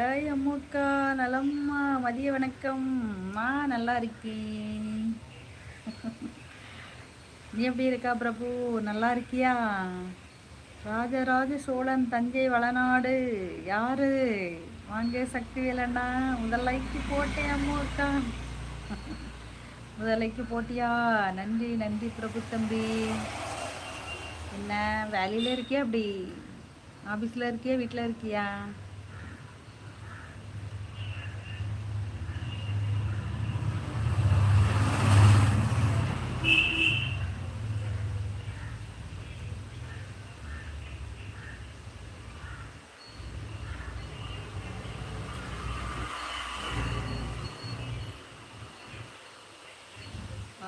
ஏய் அம்மாக்கா நலம்மா மதிய வணக்கம். மா நல்லா இருக்கேன். நீ எப்படி இருக்கா பிரபு? நல்லா இருக்கியா? ராஜராஜ சோழன் தஞ்சை வளநாடு. யாரு? வாங்க சக்தி வேலைண்ணா. முதலைக்கு போட்டேன் அம்மாக்கா. முதலைக்கு போட்டியா? நன்றி நன்றி பிரபு தம்பி. என்ன வேலையில் இருக்கியா அப்படி? ஆஃபீஸில் இருக்கியா? வீட்டில் இருக்கியா?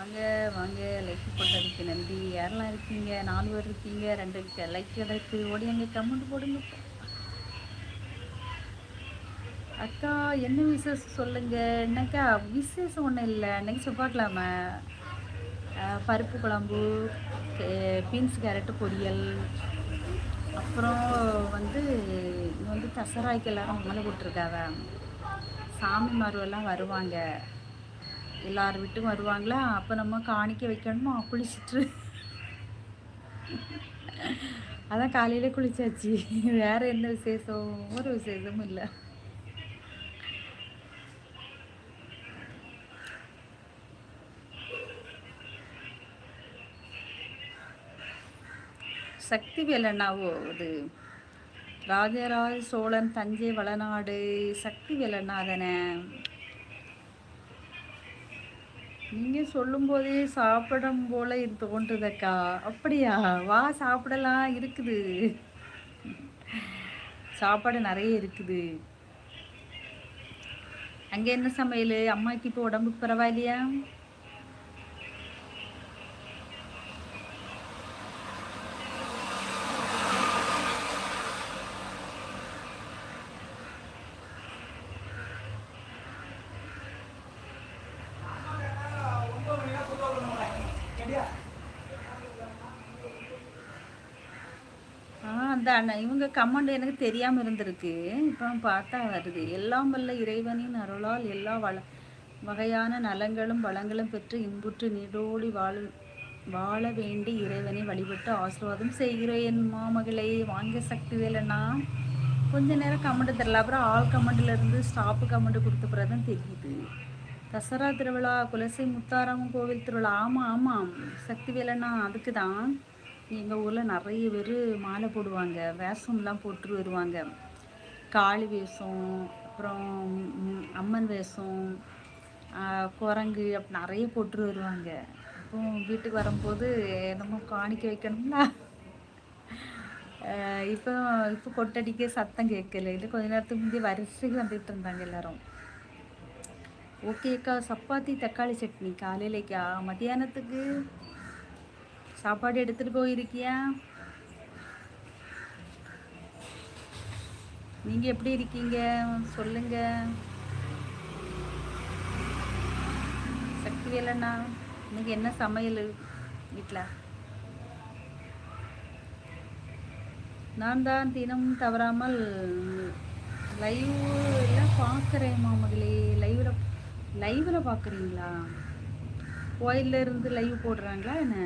வாங்க வாங்க. லைக் போட்டதுக்கு நன்றி. யாரெல்லாம் இருக்கீங்க? நாலு பேர் இருக்கீங்க. ரெண்டு லைக் கிடைக்கு ஓடி அங்கே கமெண்ட் போடுங்க. அக்கா என்ன விசேஷம் சொல்லுங்க? என்னக்கா விசேஷம் ஒன்றும் இல்லை. அன்னைக்கு செவ்வாய்க்கிழமை பருப்பு குழம்பு பீன்ஸ் கேரட்டு பொரியல். அப்புறம் வந்து இங்கே வந்து தசராய்க்கு எல்லாரும் மலை போட்டிருக்காங்க சாமி மருவெல்லாம் வருவாங்க. எல்லார் வீட்டும் வருவாங்களா? அப்போ நம்ம காணிக்க வைக்கணுமா? குளிச்சுட்டு. அதான் காலையில் குளிச்சாச்சு. வேற என்ன விசேஷம்? ஒரு விசேஷமும் இல்லை. சக்தி வேலண்ணாவோ அது? ராஜராஜ சோழன் தஞ்சை வளநாடு சக்தி வேலண்ணா தானே? நீங்கள் சொல்லும்போதே சாப்பிடும் போல இது தோன்றுதக்கா. அப்படியா? வா சாப்பிடலாம். இருக்குது. சாப்பாடு நிறைய இருக்குது. அங்கே என்ன சமையல்? அம்மாக்கு இப்போ உடம்புக்கு பரவாயில்லையா? அந்த அண்ணன் இவங்க கமெண்ட் எனக்கு தெரியாமல் இருந்திருக்கு. இப்போ பார்த்தா வருது. எல்லாம் வல்ல இறைவனின் அருளால் எல்லா வள வகையான நலங்களும் வளங்களும் பெற்று இன்புற்று நீடோடி வாழ வாழ வேண்டி இறைவனை வழிபட்டு ஆசீர்வாதம் செய்கிறேன் மாமகளை வாங்க சக்தி வேலைன்னா கொஞ்ச நேரம் கமெண்ட் தெரில. அப்புறம் ஆள் கமெண்ட்லேருந்து ஸ்டாப்பு கமெண்ட் கொடுத்த பிறகு தான் தெரியுது. தசரா திருவிழா குலசை முத்தாராமன் கோவில் திருவிழா. ஆமாம் ஆமாம் சக்தி வேலைன்னா அதுக்கு தான். எங்கள் ஊரில் நிறைய பேர் மாலை போடுவாங்க வேஷம்லாம் போட்டு வருவாங்க. காளி வேஷம் அப்புறம் அம்மன் வேஷம் குரங்கு அப்படி நிறைய போட்டு வருவாங்க. அப்போ வீட்டுக்கு வரும்போது என்னமோ காணிக்க வைக்கணும்னா இப்போ இப்போ கொட்டடிக்க சத்தம் கேட்கல. இல்லை கொஞ்ச நேரத்துக்கு முந்தைய வரிசைக்கு வந்துட்டு இருந்தாங்க எல்லாரும். ஓகேக்கா சப்பாத்தி தக்காளி சட்னி காலையிலேக்கா மத்தியானத்துக்கு? சாப்பாடு எடுத்துகிட்டு போயிருக்கியா? நீங்கள் எப்படி இருக்கீங்க? சொல்லுங்க. சக்தி வேலைண்ணா இன்னைக்கு என்ன சமையல் வீட்டில் நான் தான் தினம் தவறாமல் லைவ் எல்லாம் பார்க்குறேன் மாமகளே. லைவில் லைவில் பார்க்குறீங்களா கோயிலில் இருந்து லைவ் போடுறாங்களா என்ன?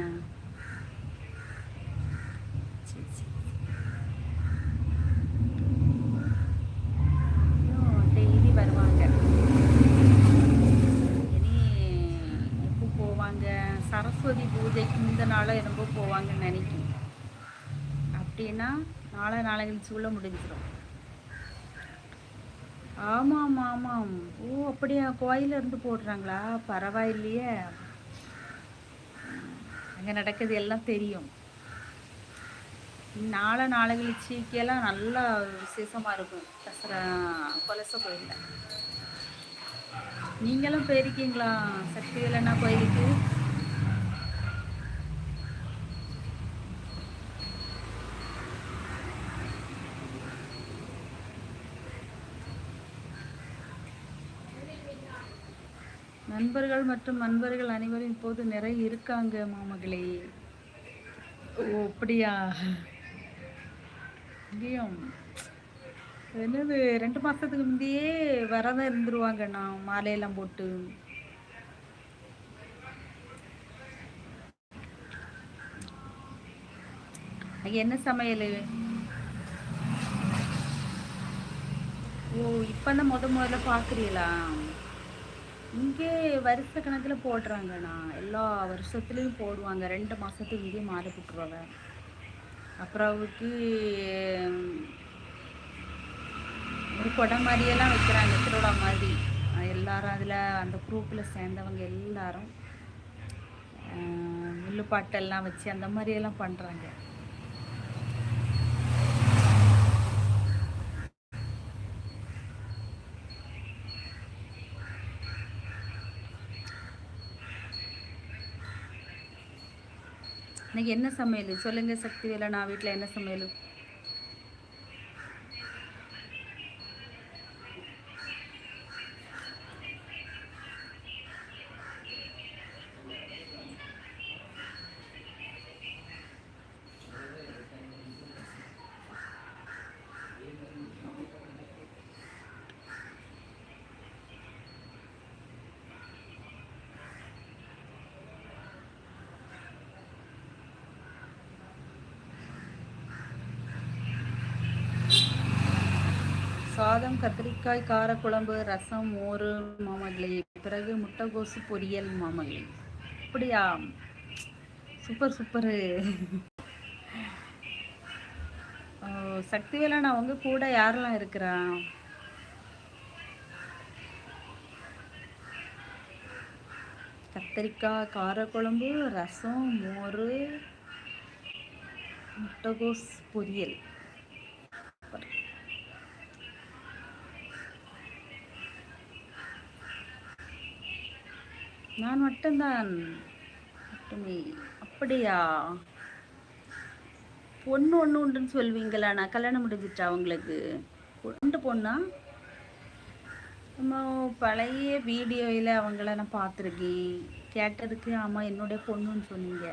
அப்படின்னா நாளை நாளை கழிச்சுக்குள்ளே முடிஞ்சிடும் ஆமாம் ஆமாம். ஓ அப்படியா? கோயிலேருந்து போடுறாங்களா? பரவாயில்லையே. அங்கே நடக்குது எல்லாம் தெரியும். நாளை நாளை கழிச்சிக்கெல்லாம் நல்லா விசேஷமாக இருக்கும். தசரா கொலச கோயிலில். நீங்களும் போயிருக்கீங்களா? சக்தி வேலண்ணா கோயிலுக்கு? நண்பர்கள் மற்றும் நண்பர்கள் அனைவரும் இப்போது நிறைய இருக்காங்க மாமகளே. ஓ அப்படியா? இங்கேயும் என்னது ரெண்டு மாசத்துக்கு முந்தையே இருந்துருவாங்க நான் மாலையெல்லாம் போட்டு. என்ன சமையல்? ஓ இப்போ தான் முத முதல்ல பார்க்குறீங்களா இங்கே வருஷ கணக்கில் போடுறாங்கண்ணா. எல்லா வருஷத்துலேயும் போடுவாங்க. ரெண்டு மாதத்துக்கு இங்கேயே மாலை போட்டுருவாங்க அப்புறம் அவருக்கு ஒரு குடம் மாதிரியெல்லாம் வைக்கிறாங்க. திருவிழா மாதிரி. எல்லாரும் அதில் அந்த குரூப்பில் சேர்ந்தவங்க எல்லாரும் முள்ளுப்பாட்டெல்லாம் வச்சு அந்த மாதிரியெல்லாம் பண்ணுறாங்க இன்னைக்கு என்ன சமையல்? சொல்லுங்கள் சக்தி வேலை நான் வீட்டில் என்ன சமையல்? சாதம் கத்திரிக்காய் காரக்குழம்பு ரசம் மோர் மாமல்லி பிறகு முட்டைகோசு பொரியல் மாமல்லி. அப்படியா? Super super. சக்தி வேலண்ணா அவங்க கூட யாரெல்லாம் இருக்கிறா? கத்திரிக்காய் காரக்குழம்பு ரசம் மோர் முட்டைகோஸ் பொரியல். நான் மட்டும்தான். மட்டுமே அப்படியா? பொண்ணு ஒன்று உண்டுன்னு சொல்வீங்களா? நான் கல்யாணம் முடிஞ்சிட்டா அவங்களுக்கு ரெண்டு பொண்ணா? நம்ம பழைய வீடியோவில் அவங்கள நான் பார்த்துருக்கேன். கேட்டதுக்கு ஆமாம் என்னுடைய பொண்ணுன்னு சொன்னீங்க.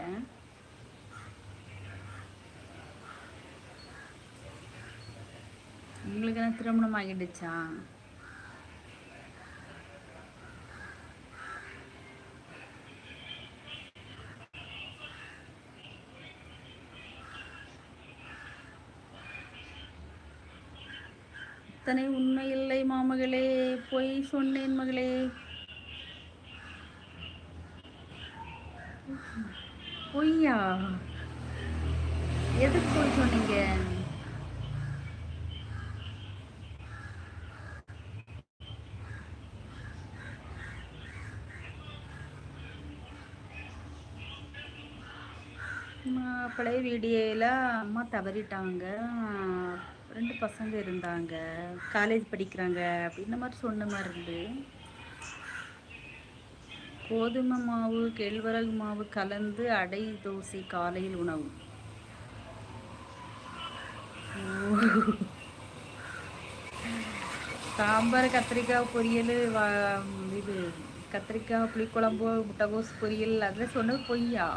உங்களுக்கு நான் திருமணம் ஆகிடுச்சா? அத்தனை உண்மை இல்லை மாமகளே பொய் சொன்னேன் மகளே. பொய்யா? எதுக்கு போய் சொன்னீங்க? மாப்பிள்ளை வீடியோவில் அம்மா தவறிட்டாங்க. ரெண்டு பசங்க இருந்தாங்க. காலேஜ் படிக்கிறாங்க. அப்படின்ன மாதிரி சொன்ன மாதிரி இருந்து. கோதுமை மாவு கேழ்வரகு மாவு கலந்து அடை தோசை காலையில் உணவு. சாம்பார் கத்திரிக்காய் பொரியல் இது கத்திரிக்காய் புளிக்குழம்பு முட்டைகோஸ் பொரியல் அதில் சொன்னது பொய்யா?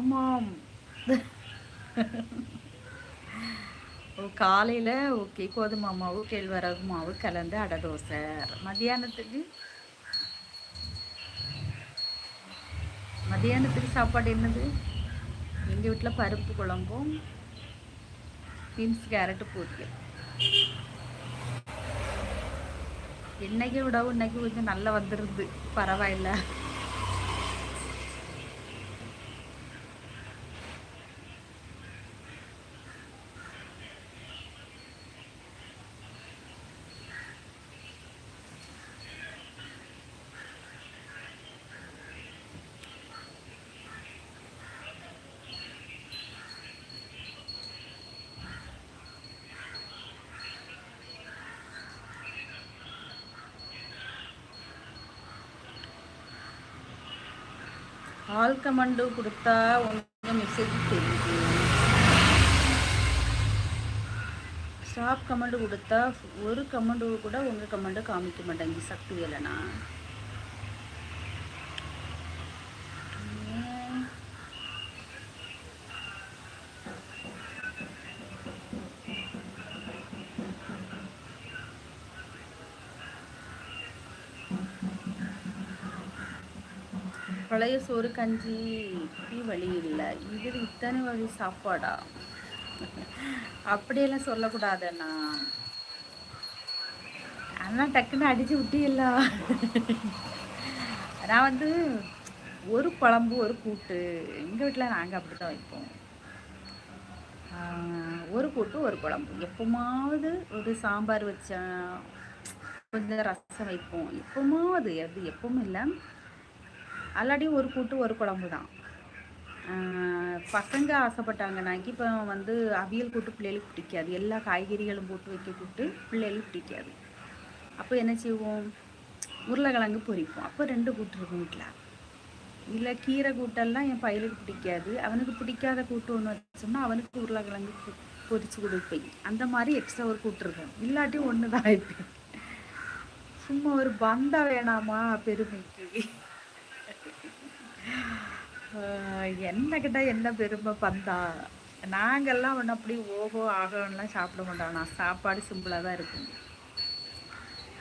ஆமாம். ஓ காலையில் ஓகே கோதுமை மாவு கேழ்வரகு மாவு கலந்து அடை தோசை. மதியானத்துக்கு மதியானத்துக்கு சாப்பாடு என்னது? எங்கள் வீட்டில் பருப்பு குழம்பும் பீன்ஸ் கேரட்டு பொரியல். இன்னைக்கு விடவும் இன்னைக்கு கொஞ்சம் நல்லா வந்துடுது பரவாயில்ல. ஆல் கமெண்டு கொடுத்தா உங்க மெசேஜ் தெரியுது ஸ்டாப் கமெண்ட் கொடுத்தா ஒரு கமெண்டு கூட உங்கள் கமெண்டு காமிக்க மாட்டேங்குது சக்தி இல்லைனா பழைய சோறு கஞ்சி வழி இல்லை. இது இத்தனை வழி சாப்பாடா? அப்படியெல்லாம் சொல்லக்கூடாதுண்ணா. ஆனால் டக்குன்னு அடிச்சு விட்டியல்ல. நான் வந்து ஒரு குழம்பு ஒரு கூட்டு. எங்கள் வீட்டில் நாங்கள் அப்படி தான் வைப்போம் ஒரு கூட்டு ஒரு குழம்பு. எப்போமாவது ஒரு சாம்பார் வச்சேன் கொஞ்சம் ரசம் வைப்போம். எப்போமாவது அது எப்பவும் இல்லை. அல்லாடியும் ஒரு கூட்டு ஒரு குழம்பு தான் பசங்க ஆசைப்பட்டாங்கனாக்கி இப்போ வந்து அவியல் கூட்டு பிள்ளைகளுக்கு பிடிக்காது. எல்லா காய்கறிகளும் போட்டு வைக்க கூட்டு பிள்ளைகளுக்கு பிடிக்காது. அப்போ என்ன செய்வோம்? உருளைக்கிழங்கு பொரிப்போம். அப்போ ரெண்டு கூட்டு இருக்கும் வீட்டில் இல்லை கீரை கூட்டெல்லாம் என் பையனுக்கு பிடிக்காது. அவனுக்கு பிடிக்காத கூட்டு ஒன்று வச்சோம்னா அவனுக்கு உருளைக்கிழங்கு பொரிச்சு கொடுப்பேன். அந்த மாதிரி எக்ஸ்ட்ரா ஒரு கூட்டு இருக்கும். இல்லாட்டி ஒன்று தான் வைப்பேன் சும்மா ஒரு பந்தா வேணாமா பெருமைக்கு? என்ன கிட்ட என்ன பெருமை பந்தா? நாங்கள்லாம் ஒன்றும் அப்படி ஓஹோ ஆகோன்னெலாம் சாப்பிட மாட்டோம். நான் சாப்பாடு சிம்பிளாக தான் இருக்கும்.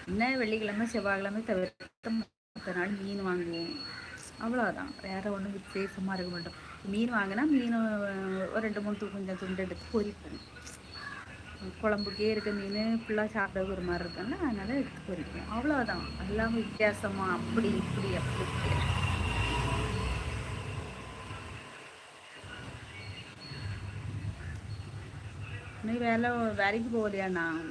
என்ன வெள்ளிக்கிழமை செவ்வாய்க்கிழமை தவிர்த்து மற்ற நாள் மீன் வாங்குவோம். அவ்வளோதான் வேறு ஒன்றும் விசேஷமாக இருக்க மாட்டோம். மீன் வாங்கினா மீன் ஒரு ரெண்டு மூணு தூ கொஞ்சம் துண்டு எடுத்து பொரிப்போம். குழம்புக்கே இருக்க மீன் ஃபுல்லாக சாப்பிட ஒரு மாதிரி இருக்குன்னா அதனால் எடுத்து பொரிப்போம். அவ்வளோதான் எல்லாமே வித்தியாசமாக அப்படி இப்படி அப்படி நீ வேலை வேலைக்கு போகலையா நான்?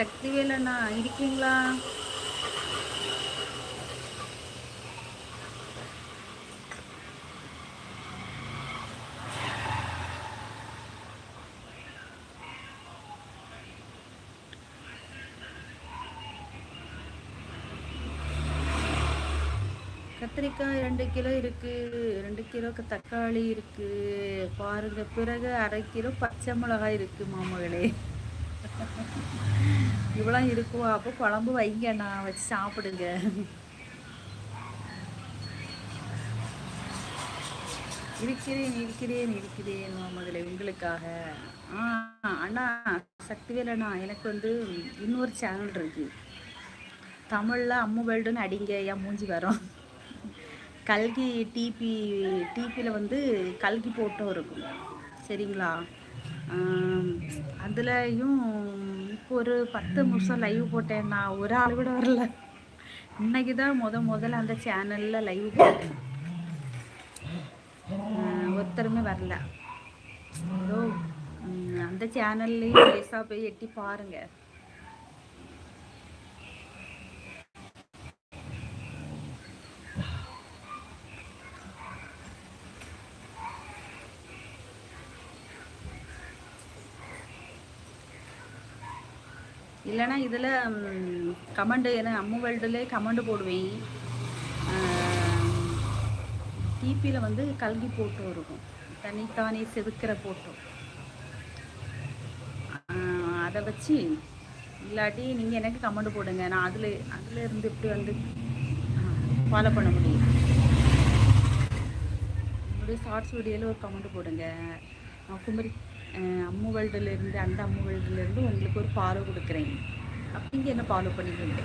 சக்திவேல் அண்ணா இருக்கீங்களா? கத்திரிக்காய் ரெண்டு கிலோ இருக்கு ரெண்டு கிலோக்கு தக்காளி இருக்கு. பாருங்க பிறகு அரை கிலோ பச்சை மிளகாய் இருக்கு மாமகளே. இவ்வளோ இருக்கும் அப்போ குழம்பு வைங்க நான் வச்சு சாப்பிடுங்க. இருக்கிறேன் இருக்கிறேன் இருக்கிறேன் முதல்ல உங்களுக்காக. ஆ அண்ணா சக்திவேல் அண்ணா எனக்கு வந்து இன்னொரு சேனல் இருக்கு. தமிழில் அம்மு வேல்டுன்னு அடிங்க என் மூஞ்சி வரும். கல்கி டிபி டிபியில் வந்து கல்கி போட்டும் இருக்கும். சரிங்களா? அதுலேயும் இப்போ ஒரு பத்து நிமிஷம் லைவ் போட்டேன் நான் ஒரு ஆள் கூட வரல. இன்னைக்கு தான் முத முதல்ல அந்த சேனலில் லைவ் போட்டேன். ஒருத்தருமே வரல. ஏதோ அந்த சேனல்லையும் லேசாக போய் எட்டி பாருங்கள் இல்லைனா இதில் கமெண்டு ஏன்னா அம்மு வேல்டுலே கமெண்டு போடுவேன். டிபியில் வந்து கல்கி போட்டோ இருக்கும். தனித்தானே செதுக்கிற போட்டோ. அதை வச்சு இல்லாட்டி நீங்கள் எனக்கு கமெண்ட் போடுங்க. நான் அதில் அதில் இருந்து இப்படி வந்து ஃபாலோ பண்ண முடியும்? என்னுடைய ஷார்ட்ஸ் வீடியோவில் ஒரு கமெண்ட் போடுங்க. குமரி அம்மு வேர்ல்டுலேருந்து அந்த அம்மு வேர்ல்டுலேருந்து உங்களுக்கு ஒரு ஃபாலோ கொடுக்குறேன். அப்படிங்க என்ன ஃபாலோ பண்ணிக்கோங்க.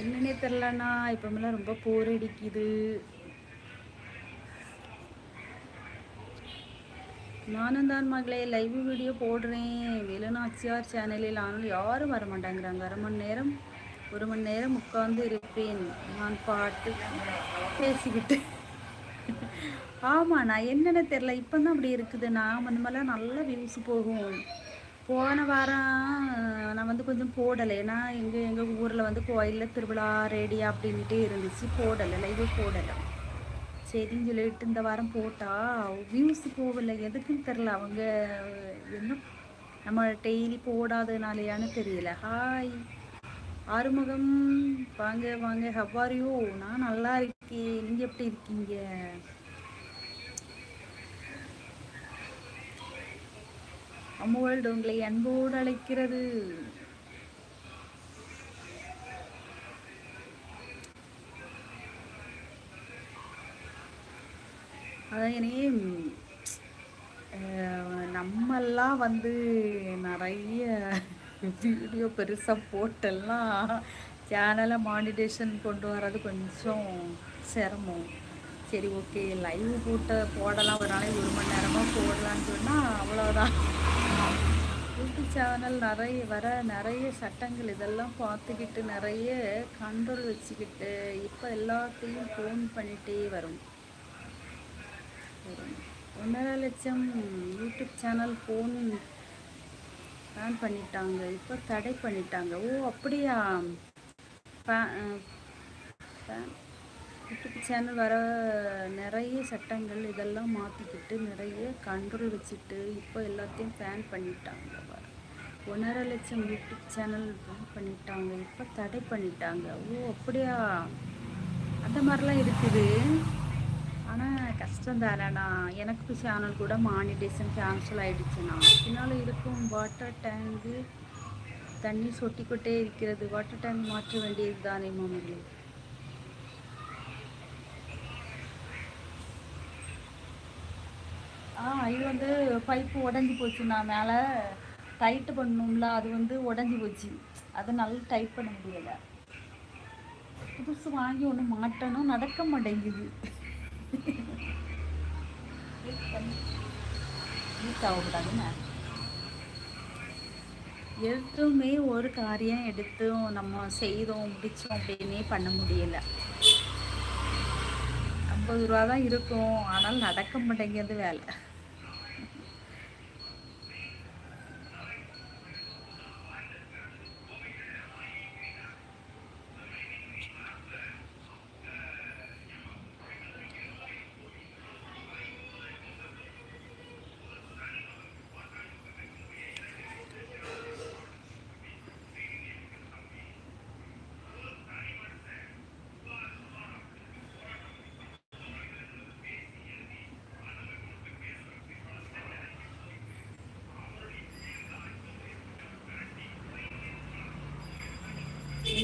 என்னன்னே தெரிலண்ணா இப்போமெல்லாம் ரொம்ப போர் அடிக்குது. நானும் தான் மகளே லைவ் வீடியோ போடுறேன். வேலுநாச்சியார் சேனலில் ஆனால் யாரும் வர மாட்டேங்கிறாங்க அரை மணி நேரம் ஒரு மணி நேரம் உட்காந்து இருப்பேன். நான் பாட்டு பேசிக்கிட்டு. ஆமாம் நான் என்னென்ன தெரில இப்போ தான் அப்படி இருக்குது. நான் முன்னமெல்லாம் நல்லா வியூஸ் போகும். போன வாரம் நான் வந்து கொஞ்சம் போடலை. ஏன்னா எங்கள் எங்கள் ஊரில் வந்து கோயிலில் திருவிழா ரெடி அப்படின்ட்டே இருந்துச்சு. போடலை லைவ் போடலை. சரின்னு சொல்லிட்டு இந்த வாரம் போட்டால் வியூஸ் போகலை. எதுக்குன்னு தெரில அவங்க என்ன? நம்ம டெய்லி போடாதனாலையான்னு தெரியல. ஹாய் ஆறுமுகம் வாங்க வாங்க. ஹவ்வாரியோ நான் நல்லா இருக்கேன். நீங்கள் எப்படி இருக்கீங்க? அம்முவேல்டு உங்களை அன்போடு அழைக்கிறது. அதான் நம்மெல்லாம் வந்து நிறைய வீடியோ பெருசாக போட்டெல்லாம் சேனலை மானிடேஷன் கொண்டு வர்றது கொஞ்சம் சிரமம். சரி ஓகே லைவ் போட்ட போடலாம். ஒரு நாளைக்கு ஒரு மணி நேரமாக போடலான்னு சொன்னால் அவ்வளோதான் யூடியூப் சேனல் நிறைய வர நிறைய சட்டங்கள் இதெல்லாம் பார்த்துக்கிட்டு நிறைய கண்ட்ரோல் வச்சுக்கிட்டு இப்போ எல்லாத்தையும் ஃபோன் பண்ணிகிட்டே வரும். ஒன்றரை லட்சம் யூடியூப் சேனல் ஃபோன் பேன் பண்ணிட்டாங்க. இப்போ தடை பண்ணிட்டாங்க. ஓ அப்படியா? யூடியூப் சேனல் வர நிறைய சட்டங்கள் இதெல்லாம் மாற்றிக்கிட்டு நிறைய கண்ட்ரோல் வச்சுட்டு இப்போ எல்லாத்தையும் பேன் பண்ணிட்டாங்க ஒன்றரை லட்சம் யூடியூப் சேனல் பேன் பண்ணிட்டாங்க. இப்போ தடை பண்ணிட்டாங்க. ஓ அப்படியா? அந்த மாதிரிலாம் இருக்குது. ஆனால் கஷ்டம் தானேண்ணா. எனக்கு சேனல் கூட மானிடேஷன் கேன்சல் ஆகிடுச்சுண்ணா பின்னால் இருக்கும் வாட்டர் டேங்கு தண்ணி சொட்டிக்கொட்டே இருக்கிறது. வாட்டர் டேங்க் மாற்ற வேண்டியது தானே மாமர்களே ஆ இது வந்து பைப்பு உடஞ்சி போச்சுண்ணா. மேலே டைட்டு பண்ணணும்ல அது வந்து உடஞ்சி போச்சு. அதை நல்லா டைட் பண்ண முடியலை. புதுசு வாங்கி ஒன்று மாட்டணும் நடக்க மாட்டேங்குது. எதுவுமே ஒரு காரியம் எடுத்தும் நம்ம செய்தோம் முடித்தோம் அப்படின்னே பண்ண முடியல. ஐம்பது ரூபா தான் இருக்கும். ஆனால் நடக்க மாட்டேங்கிறது வேலை.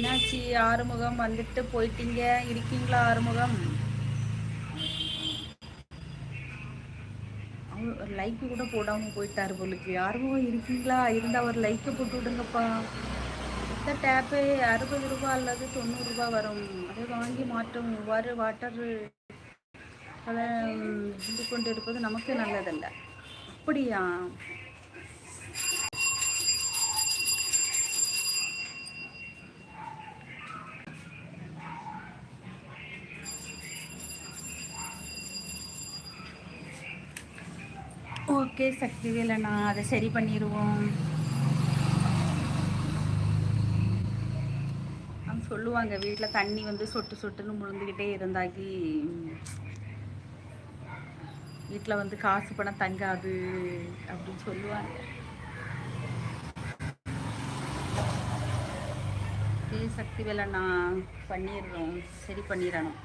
மீனாட்சி ஆறுமுகம் வந்துட்டு போயிட்டீங்க. இருக்கீங்களா ஆறுமுகம்? ஒரு லைக்கு கூட போடாம போயிட்டாரு போலுக்கு ஆறுமுகம் இருக்கீங்களா? இருந்தா ஒரு லைக்கை போட்டு விடுங்கப்பா. இந்த டேப்பு அறுபது ரூபா அல்லது தொண்ணூறு ரூபா வரும். அதை வாங்கி மாற்றும். இவ்வாறு வாட்டர் அதை இது கொண்டு இருப்பது நமக்கு நல்லதல்ல. அப்படியா? ஓகே சக்தி வேலைண்ணா. அதை சரி பண்ணிடுவோம் சொல்லுவாங்க வீட்டில் தண்ணி வந்து சொட்டு சொட்டுன்னு முழுந்துக்கிட்டே இருந்தாக்கி வீட்டில் வந்து காசு பணம் தங்காது அப்படின்னு சொல்லுவாங்க. சக்தி வேலைண்ணா. பண்ணிடுறோம். சரி பண்ணிடணும்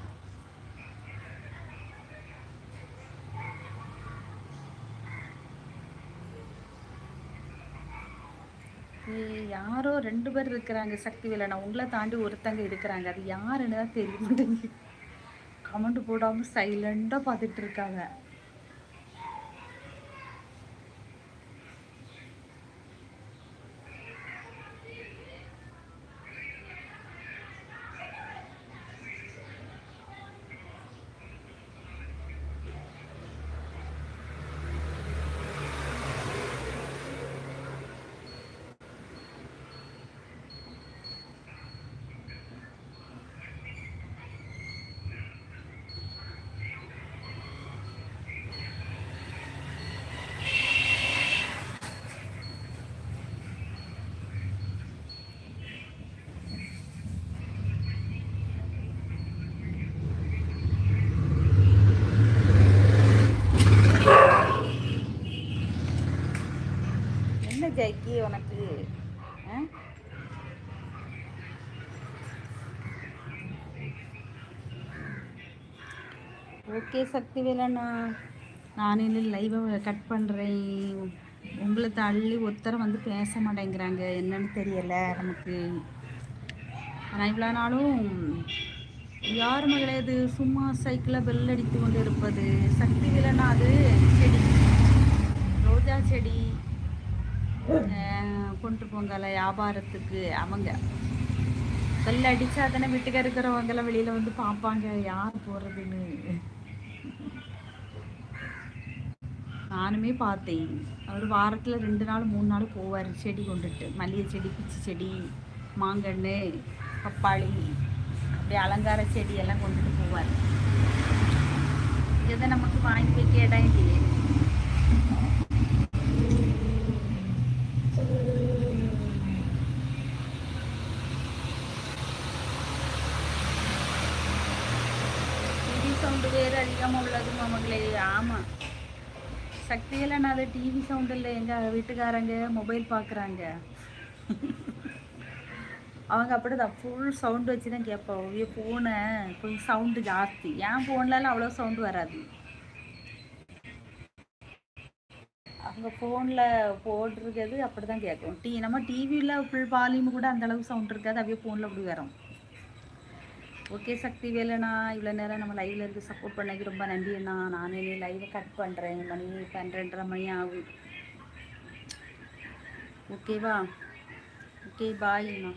யாரோ ரெண்டு பேர் இருக்கிறாங்க சக்தி வேலைனா உங்களை தாண்டி ஒருத்தங்க இருக்கிறாங்க. அது யாருன்னு தான் தெரிய மாட்டேங்குது. கமெண்ட் போடாமல் சைலண்டாக பார்த்துட்டு இருக்காங்க. ஜெய்க்கி உனக்கு ஓகே சக்தி வேலண்ணா நான் இன்னும் லைவை கட் பண்ணுறேன் உங்களை தள்ளி ஒருத்தரை வந்து பேச மாட்டேங்கிறாங்க. என்னன்னு தெரியல நமக்கு. ஆனால் இவ்வளோ நாளும் யார் மகளே அது? சும்மா சைக்கிளில் பெல் அடித்து கொண்டு இருப்பது. சக்தி விலனா அது செடி. ரோஜா செடி. கொண்டு போங்கல வியாபாரத்துக்கு. அவங்க பெல் அடித்தா தானே வீட்டுக்கு இருக்கிறவங்கெல்லாம் வெளியில் வந்து பார்ப்பாங்க யார் போகிறதுன்னு நானுமே பார்த்தேன். அவர் வாரத்தில் ரெண்டு நாள் மூணு நாள் போவார் செடி கொண்டுட்டு. மல்லிகை செடி பிச்சி செடி மாங்கன்று பப்பாளி அப்படி அலங்கார செடி எல்லாம் கொண்டுட்டு போவார். இதை நமக்கு வாங்கி வைக்க இடம் இல்லையே டிவி சவுண்டு வேறு அதிகமாக உள்ளது அவங்களே ஆமாம் இல்லை நான் டிவி சவுண்டு இல்லை. எங்கள் வீட்டுக்காரங்க மொபைல் பார்க்குறாங்க அவங்க அப்படிதான் ஃபுல் சவுண்டு வச்சு தான் கேட்போம். ஐயோ ஃபோனை கொஞ்சம் சவுண்டு ஜாஸ்தி. என் ஃபோன்லலாம் அவ்வளோ சவுண்டு வராது? அவங்க ஃபோனில் போட்டிருக்கிறது அப்படி தான் கேட்கும். டி நம்ம டிவியில் ஃபுல் வால்யூம் கூட அந்தளவுக்கு சவுண்ட் இருக்காது. அப்படியே ஃபோனில் அப்படி வரும். ஓகே சக்தி வேலைண்ணா. இவ்வளோ நேரம் நம்ம லைவில் இருந்து சப்போர்ட் பண்ணக்கு ரொம்ப நன்றி அண்ணா. நானே லைவை கட் பண்ணுறேன் மணி பன்னெண்டரை மணி ஆகும். ஓகேவா? ஓகே பாய் அண்ணா.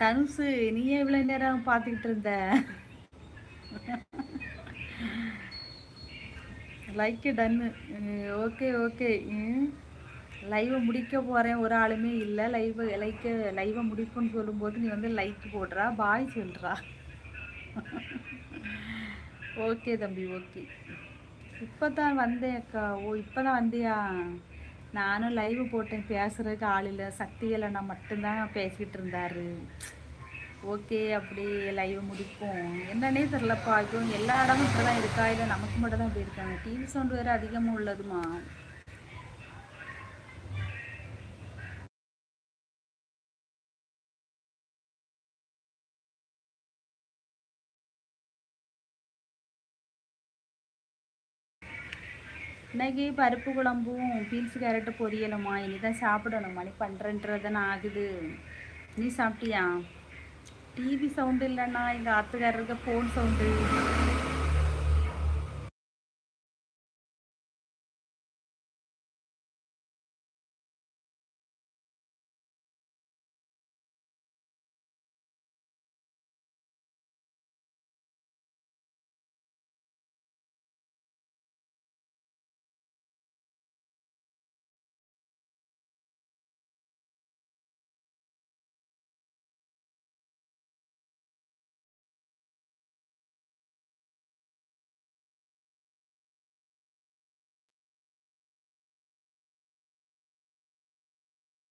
தனுசு நீயே இவ்வளோ நேரம் பார்த்துக்கிட்டு இருந்த? லைக்கு டன்னு ஓகே ஓகே லைவை முடிக்க போகிறேன் ஒரு ஆளுமே இல்லை. லைவை லைக்க லைவை முடிப்புன்னு சொல்லும்போது நீ வந்து லைக் போடுறா. பாய் சொல்கிறா ஓகே தம்பி ஓகே இப்போ தான் வந்தேன் அக்கா. ஓ இப்போ தான் வந்தியா? நானும் லைவ் போட்டேன். பேசுகிறதுக்கு ஆள் இல்லை. சக்தி அண்ணா மட்டும்தான் பேசிக்கிட்டு இருந்தார். ஓகே அப்படி லைவ் முடிப்போம். என்னன்னே தெரிலப்பா இப்போ எல்லா இடமும் இப்படி தான் இருக்கா? இல்லை நமக்கு மட்டும் தான் இப்படி இருக்காங்க. டிவி சவுண்ட் வேறு அதிகமாக உள்ளதுமா? இன்னைக்கு பருப்பு குழம்பும் பீன்ஸ் கேரட்டு பொரியலுமா? இனி தான் சாப்பிடணும். மணி பண்றேன்றதுன்னு ஆகுது. நீ சாப்பிட்டியா? டிவி சவுண்டு இல்லைன்னா எங்கள் ஆத்துக்காரருக்கு ஃபோன் சவுண்டு